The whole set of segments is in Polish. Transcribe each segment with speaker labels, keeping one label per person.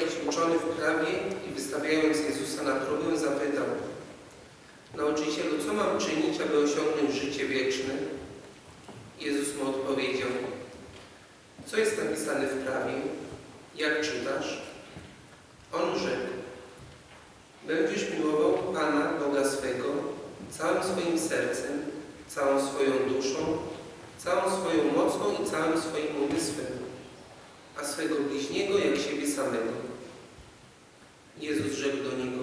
Speaker 1: jakiś uczony w prawie i wystawiając Jezusa na próbę, zapytał Nauczycielu, co mam czynić, aby osiągnąć życie wieczne? Jezus mu odpowiedział Co jest napisane w prawie? Jak czytasz? On rzekł Będziesz miłował Pana, Boga swego, całym swoim sercem, całą swoją duszą, całą swoją mocą i całym swoim umysłem, a swego bliźniego jak siebie samego. Jezus rzekł do niego,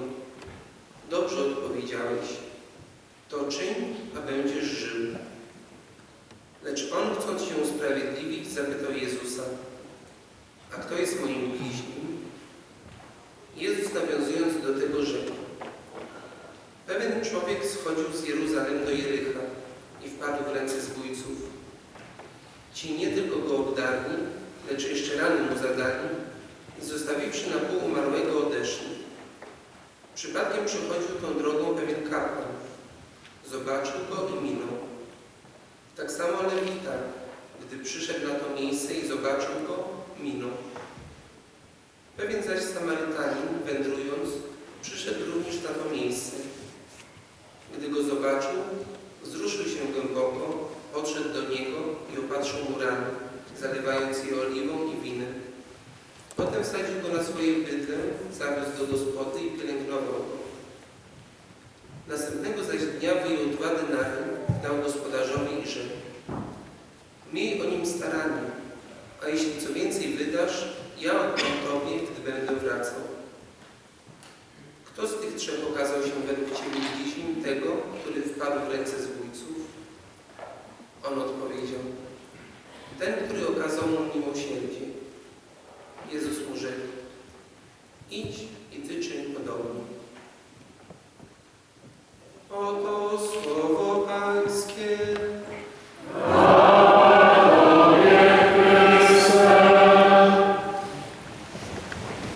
Speaker 1: dobrze odpowiedziałeś, to czyń, a będziesz żył. Lecz on, chcąc się usprawiedliwić, zapytał Jezusa, a kto jest moim bliźnim? Jezus nawiązując do tego rzekł, pewien człowiek schodził z Jeruzalem do Jericha i wpadł w ręce zbójców. Ci nie tylko go obdarli, lecz jeszcze rany mu zadali i zostawiwszy na pół umarłego odeszli. Przypadkiem przechodził tą drogą pewien kapłan. Zobaczył go i minął. Tak samo Lewita, gdy przyszedł na to miejsce i zobaczył go, minął. Pewien zaś Samarytanin, wędrując, przyszedł również na to miejsce. Gdy go zobaczył, wzruszył się głęboko, podszedł do niego i opatrzył mu rany, zalewając je oliwą i winem. Potem wsadził go na swoje bydlę, zawiózł do gospody i pielęgnował go. Następnego zaś dnia wyjął dwa denary, dał gospodarzowi i rzekł Miej o nim staranie, a jeśli co więcej wydasz, ja oddam Tobie, gdy będę wracał. Kto z tych trzech okazał się według Ciebie bliźnim tego, który wpadł w ręce zbójców? On odpowiedział, ten, który okazał. Jezus mu